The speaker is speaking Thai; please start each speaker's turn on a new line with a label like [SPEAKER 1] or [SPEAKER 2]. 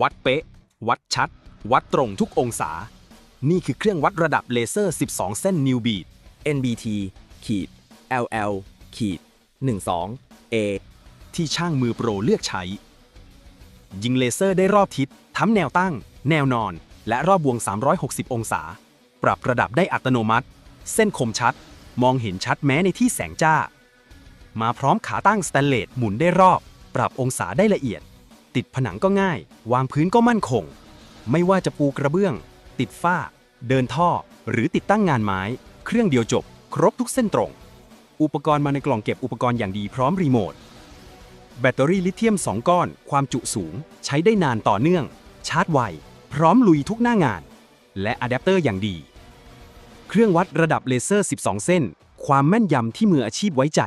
[SPEAKER 1] วัดเป๊ะ วัดชัด วัดตรงทุกองศา นี่คือเครื่องวัดระดับเลเซอร์ 12 เส้น New Beat
[SPEAKER 2] NBT ขีด LL ขีด 12 A
[SPEAKER 1] ที่ช่างมือโปรเลือกใช้ ยิงเลเซอร์ได้รอบทิศ ทั้งแนวตั้ง แนวนอน และรอบวง 360 องศา ปรับระดับได้อัตโนมัติ เส้นคมชัด มองเห็นชัดแม้ในที่แสงจ้า มาพร้อมขาตั้งสแตนเลสหมุนได้รอบ ปรับองศาได้ละเอียด ติดผนังก็ง่าย วางพื้นก็มั่นคง ไม่ว่าจะปูกระเบื้อง ติดฝ้า เดินท่อ หรือติดตั้งงานไม้ เครื่องเดียวจบ ครบทุกเส้นตรง อุปกรณ์มาในกล่องเก็บอุปกรณ์อย่างดีพร้อมรีโมท แบตเตอรี่ลิเธียม 2 ก้อน ความจุสูง ใช้ได้นานต่อเนื่อง ชาร์จไว พร้อมลุยทุกหน้างาน และอะแดปเตอร์อย่างดี เครื่องวัดระดับเลเซอร์ 12 เส้น ความแม่นยำที่มืออาชีพไว้ใจ